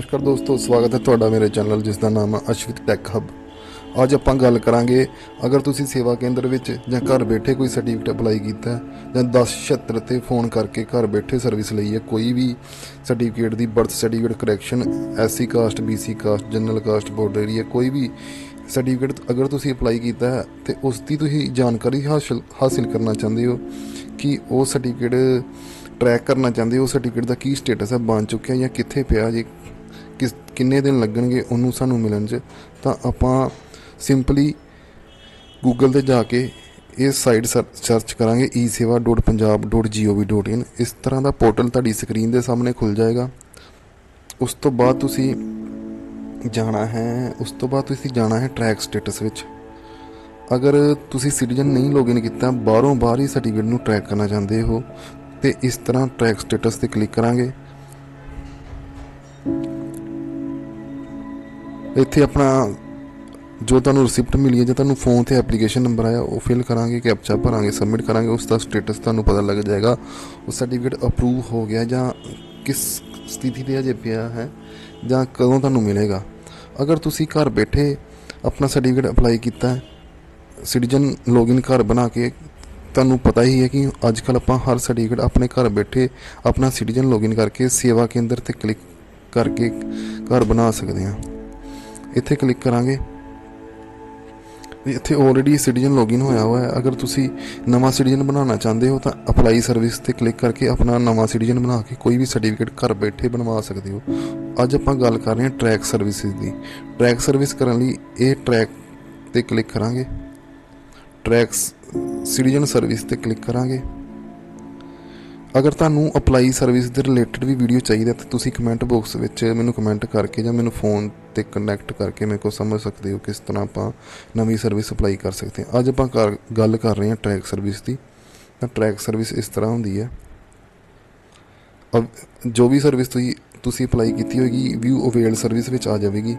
ਨਮਸਕਾਰ ਦੋਸਤੋ, ਸਵਾਗਤ ਹੈ ਤੁਹਾਡਾ ਮੇਰੇ ਚੈਨਲ ਜਿਸ ਦਾ ਨਾਮ ਹੈ ਅਸ਼ਵਿਤ ਟੈਕ ਹਬ ਅੱਜ ਆਪਾਂ ਗੱਲ ਕਰਾਂਗੇ, ਅਗਰ ਤੁਸੀਂ ਸੇਵਾ ਕੇਂਦਰ ਵਿੱਚ ਜਾਂ ਘਰ ਬੈਠੇ ਕੋਈ ਸਰਟੀਫਿਕੇਟ ਅਪਲਾਈ ਕੀਤਾ ਹੈ ਜਾਂ 1076 ਤੇ ਫੋਨ ਕਰਕੇ ਘਰ ਬੈਠੇ ਸਰਵਿਸ ਲਈ ਹੈ, ਕੋਈ ਵੀ ਸਰਟੀਫਿਕੇਟ ਦੀ birth certificate correction SC caste BC caste general caste border area ਕੋਈ ਵੀ ਸਰਟੀਫਿਕੇਟ ਅਗਰ ਤੁਸੀਂ ਅਪਲਾਈ ਕੀਤਾ ਹੈ, ਤੇ ਉਸ ਦੀ ਤੁਸੀਂ ਜਾਣਕਾਰੀ ਹਾਸਲ, ਹਾਸਿਲ ਕਰਨਾ ਚਾਹੁੰਦੇ ਹੋ ਕਿ ਉਹ ਸਰਟੀਫਿਕੇਟ ਟਰੈਕ ਕਰਨਾ ਚਾਹੁੰਦੇ ਹੋ ਸਰਟੀਫਿਕੇਟ ਦਾ ਕੀ ਸਟੇਟਸ ਹੈ, ਬਣ ਚੁੱਕਿਆ ਜਾਂ ਕਿੱਥੇ ਪਿਆ, ਜੇ ਕਿਸ ਕਿੰਨੇ ਦਿਨ ਲੱਗਣਗੇ ਉਹਨੂੰ ਸਾਨੂੰ ਮਿਲਣ 'ਚ, ਤਾਂ ਆਪਾਂ ਸਿੰਪਲੀ ਗੂਗਲ ਤੇ ਜਾ ਕੇ ਇਹ ਸਾਈਟ ਸਰਚ ਕਰਾਂਗੇ eseva.punjab.gov.in ਇਸ ਤਰ੍ਹਾਂ ਦਾ ਪੋਰਟਲ ਤੁਹਾਡੀ ਸਕਰੀਨ ਦੇ ਸਾਹਮਣੇ ਖੁੱਲ ਜਾਏਗਾ। ਉਸ ਤੋਂ ਬਾਅਦ ਤੁਸੀਂ ਜਾਣਾ ਹੈ, ਉਸ ਤੋਂ ਬਾਅਦ ਤੁਸੀਂ ਜਾਣਾ ਹੈ ਟਰੈਕ ਸਟੇਟਸ ਵਿੱਚ। ਅਗਰ ਤੁਸੀਂ ਸਿਟੀਜ਼ਨ ਨਹੀਂ ਲੌਗਇਨ ਕੀਤਾ, ਬਾਹਰੋਂ ਬਾਹਰ ਹੀ ਸਰਟੀਫਿਕੇਟ ਨੂੰ ਟਰੈਕ ਕਰਨਾ ਚਾਹੁੰਦੇ ਹੋ, ਤੇ ਇਸ ਤਰ੍ਹਾਂ ਟਰੈਕ ਸਟੇਟਸ ਤੇ ਕਲਿੱਕ ਕਰਾਂਗੇ। ਇੱਥੇ ਆਪਣਾ ਜੋ ਤੁਹਾਨੂੰ ਰਿਸਿਪਟ ਮਿਲੀ ਹੈ, ਜਾਂ ਤੁਹਾਨੂੰ ਫੋਨ ਤੇ ਐਪਲੀਕੇਸ਼ਨ ਨੰਬਰ ਆਇਆ, ਉਹ ਫਿਲ ਕਰਾਂਗੇ ਕੈਪਚਾ ਭਰਾਂਗੇ ਸਬਮਿਟ ਕਰਾਂਗੇ, ਉਸ ਦਾ ਸਟੇਟਸ ਤੁਹਾਨੂੰ ਪਤਾ ਲੱਗ ਜਾਏਗਾ। ਉਹ ਸਰਟੀਫਿਕੇਟ ਅਪਰੂਵ ਹੋ ਗਿਆ ਜਾਂ ਕਿਸ ਸਥਿਤੀ ਤੇ ਅਜੇ ਪਿਆ ਹੈ, ਜਾਂ ਕਦੋਂ ਤੁਹਾਨੂੰ ਮਿਲੇਗਾ। ਅਗਰ ਤੁਸੀਂ ਘਰ ਬੈਠੇ ਆਪਣਾ ਸਰਟੀਫਿਕੇਟ ਅਪਲਾਈ ਕੀਤਾ ਹੈ ਸਿਟੀਜ਼ਨ ਲੌਗਇਨ ਘਰ ਬਣਾ ਕੇ, ਤੁਹਾਨੂੰ ਪਤਾ ਹੀ ਹੈ ਕਿ ਅੱਜ ਕੱਲ ਆਪਾਂ ਹਰ ਸਰਟੀਫਿਕੇਟ ਆਪਣੇ ਘਰ ਬੈਠੇ ਆਪਣਾ ਸਿਟੀਜ਼ਨ ਲੌਗਇਨ ਕਰਕੇ ਸੇਵਾ ਕੇਂਦਰ ਤੇ ਕਲਿੱਕ ਕਰਕੇ ਘਰ ਬਣਾ ਸਕਦੇ ਹਾਂ। ਇੱਥੇ ਕਲਿੱਕ ਕਰਾਂਗੇ। ਇੱਥੇ ਆਲਰੇਡੀ ਸਿਟੀਜ਼ਨ ਲੌਗਇਨ ਹੋਇਆ ਹੋਇਆ ਹੈ। ਅਗਰ ਤੁਸੀਂ ਨਵਾਂ ਸਿਟੀਜ਼ਨ ਬਣਾਉਣਾ ਚਾਹੁੰਦੇ ਹੋ ਤਾਂ ਅਪਲਾਈ ਸਰਵਿਸ ਤੇ ਕਲਿੱਕ ਕਰਕੇ ਆਪਣਾ ਨਵਾਂ ਸਿਟੀਜ਼ਨ ਬਣਾ ਕੇ ਕੋਈ ਵੀ ਸਰਟੀਫਿਕੇਟ ਘਰ ਬੈਠੇ ਬਣਵਾ ਸਕਦੇ ਹੋ। ਅੱਜ ਆਪਾਂ ਗੱਲ ਕਰ ਰਹੇ ਹਾਂ ਟਰੈਕ ਸਰਵਿਸਿਜ਼ ਦੀ। ਟਰੈਕ ਸਰਵਿਸ ਕਰਨ ਲਈ ਇਹ ਟਰੈਕ ਤੇ ਕਲਿੱਕ ਕਰਾਂਗੇ। ਟਰੈਕ ਸਿਟੀਜ਼ਨ ਸਰਵਿਸ ਤੇ ਕਲਿੱਕ ਕਰਾਂਗੇ। ਅਗਰ ਤੁਹਾਨੂੰ ਅਪਲਾਈ ਸਰਵਿਸ ਦੇ ਰਿਲੇਟਡ ਵੀ ਵੀਡੀਓ ਚਾਹੀਦਾ ਤਾਂ ਤੁਸੀਂ ਕਮੈਂਟ ਬਾਕਸ ਵਿੱਚ ਮੈਨੂੰ ਕਮੈਂਟ ਕਰਕੇ ਜਾਂ ਮੈਨੂੰ ਫੋਨ ਤੇ ਕਨੈਕਟ ਕਰਕੇ ਮੇਰੇ ਕੋਲ ਸਮਝ ਸਕਦੇ ਹੋ ਕਿਸ ਤਰ੍ਹਾਂ ਆਪਾਂ ਨਵੀਂ ਸਰਵਿਸ ਅਪਲਾਈ ਕਰ ਸਕਦੇ ਹਾਂ। ਅੱਜ ਆਪਾਂ ਕਰ- ਗੱਲ ਕਰ ਰਹੇ ਹਾਂ ਟਰੈਕ ਸਰਵਿਸ ਦੀ। ਤਾਂ ਟਰੈਕ ਸਰਵਿਸ ਇਸ ਤਰ੍ਹਾਂ ਹੁੰਦੀ ਹੈ। ਅਬ ਜੋ ਵੀ ਸਰਵਿਸ ਤੁਸੀਂ ਤੁਸੀਂ ਅਪਲਾਈ ਕੀਤੀ ਹੋਏਗੀ ਵਿਊ ਅਵੇਲ ਸਰਵਿਸ ਵਿੱਚ ਆ ਜਾਵੇਗੀ।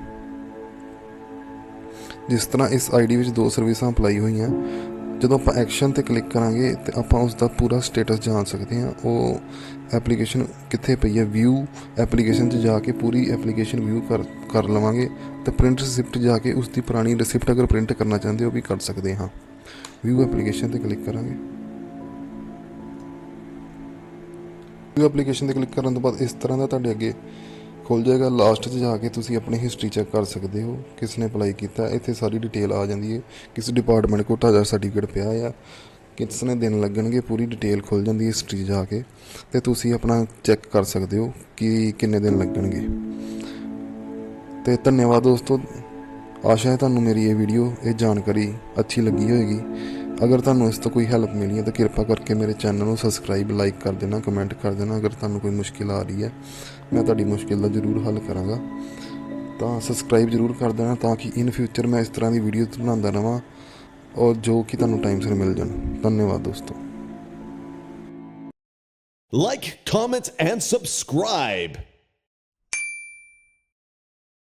ਜਿਸ ਤਰ੍ਹਾਂ ਇਸ ਆਈਡੀ ਵਿੱਚ ਦੋ ਸਰਵਿਸਾਂ ਅਪਲਾਈ ਹੋਈਆਂ ਜਦੋਂ ਆਪਾਂ ਐਕਸ਼ਨ ਤੇ ਕਲਿੱਕ ਕਰਾਂਗੇ ਤੇ ਆਪਾਂ ਉਸ ਦਾ ਪੂਰਾ ਸਟੇਟਸ ਜਾਣ ਸਕਦੇ ਹਾਂ। ਉਹ ਐਪਲੀਕੇਸ਼ਨ ਕਿੱਥੇ ਪਈ ਹੈ? ਵਿਊ ਐਪਲੀਕੇਸ਼ਨ 'ਚ ਜਾ ਕੇ ਪੂਰੀ ਐਪਲੀਕੇਸ਼ਨ ਵਿਊ ਕਰ ਕਰ ਲਵਾਂਗੇ। ਤੇ ਪ੍ਰਿੰਟ ਰਿਸਿਪਟ ਜਾ ਕੇ ਉਸ ਦੀ ਪੁਰਾਣੀ ਰਿਸਿਪਟ ਅਗਰ ਪ੍ਰਿੰਟ ਕਰਨਾ ਚਾਹੁੰਦੇ ਹੋ ਵੀ ਕਰ ਸਕਦੇ ਹਾਂ। ਵਿਊ ਐਪਲੀਕੇਸ਼ਨ ਤੇ ਕਲਿੱਕ ਕਰਾਂਗੇ। ਵਿਊ ਐਪਲੀਕੇਸ਼ਨ ਤੇ ਕਲਿੱਕ ਕਰਨ ਤੋਂ ਬਾਅਦ ਇਸ ਤਰ੍ਹਾਂ ਦਾ ਤੁਹਾਡੇ ਅੱਗੇ ਖੁੱਲ ਜਾਏਗਾ ਲਾਸਟ 'ਚ ਜਾ ਕੇ ਤੁਸੀਂ ਆਪਣੀ ਹਿਸਟਰੀ ਚੈੱਕ ਕਰ ਸਕਦੇ ਹੋ ਕਿਸ ਨੇ ਅਪਲਾਈ ਕੀਤਾ, ਇੱਥੇ ਸਾਰੀ ਡਿਟੇਲ ਆ ਜਾਂਦੀ ਹੈ। ਕਿਸ ਡਿਪਾਰਟਮੈਂਟ ਕੋਲ ਤੁਹਾਡਾ ਸਰਟੀਫਿਕੇਟ ਪਿਆ ਆ ਕਿਸ ਨੇ ਦਿਨ ਲੱਗਣਗੇ, ਪੂਰੀ ਡਿਟੇਲ ਖੁੱਲ ਜਾਂਦੀ ਹੈ ਹਿਸਟਰੀ ਜਾ ਕੇ। ਤੇ ਤੁਸੀਂ ਆਪਣਾ ਚੈੱਕ ਕਰ ਸਕਦੇ ਹੋ ਕਿ ਕਿੰਨੇ ਦਿਨ ਲੱਗਣਗੇ। ਤੇ ਧੰਨਵਾਦ ਦੋਸਤੋ, ਆਸ਼ਾ ਹੈ ਤੁਹਾਨੂੰ ਮੇਰੀ ਇਹ ਵੀਡੀਓ ਇਹ ਜਾਣਕਾਰੀ ਅੱਛੀ ਲੱਗੀ ਹੋਵੇਗੀ ਅਗਰ ਤੁਹਾਨੂੰ ਇਸ ਤੋਂ ਕੋਈ ਹੈਲਪ ਮਿਲੀ ਹੈ ਤਾਂ ਕਿਰਪਾ ਕਰਕੇ ਮੇਰੇ ਚੈਨਲ ਨੂੰ ਸਬਸਕ੍ਰਾਈਬ ਲਾਈਕ ਕਰ ਦੇਣਾ ਕਮੈਂਟ ਕਰ ਦੇਣਾ। ਅਗਰ ਤੁਹਾਨੂੰ ਕੋਈ ਮੁਸ਼ਕਿਲ ਆ ਰਹੀ ਹੈ ਮੈਂ ਤੁਹਾਡੀ ਮੁਸ਼ਕਿਲ ਦਾ ਜ਼ਰੂਰ ਹੱਲ ਕਰਾਂਗਾ। ਤਾਂ ਸਬਸਕ੍ਰਾਈਬ ਜ਼ਰੂਰ ਕਰ ਦੇਣਾ ਤਾਂ ਕਿ ਇਨ ਫਿਊਚਰ ਮੈਂ ਇਸ ਤਰ੍ਹਾਂ ਦੀ ਵੀਡੀਓ ਬਣਾਉਂਦਾ ਰਵਾਂ ਔਰ ਜੋ ਕਿ ਤੁਹਾਨੂੰ ਟਾਈਮ ਸਿਰ ਮਿਲ ਜਾਣ। ਧੰਨਵਾਦ ਦੋਸਤੋ। Like, comment, and subscribe.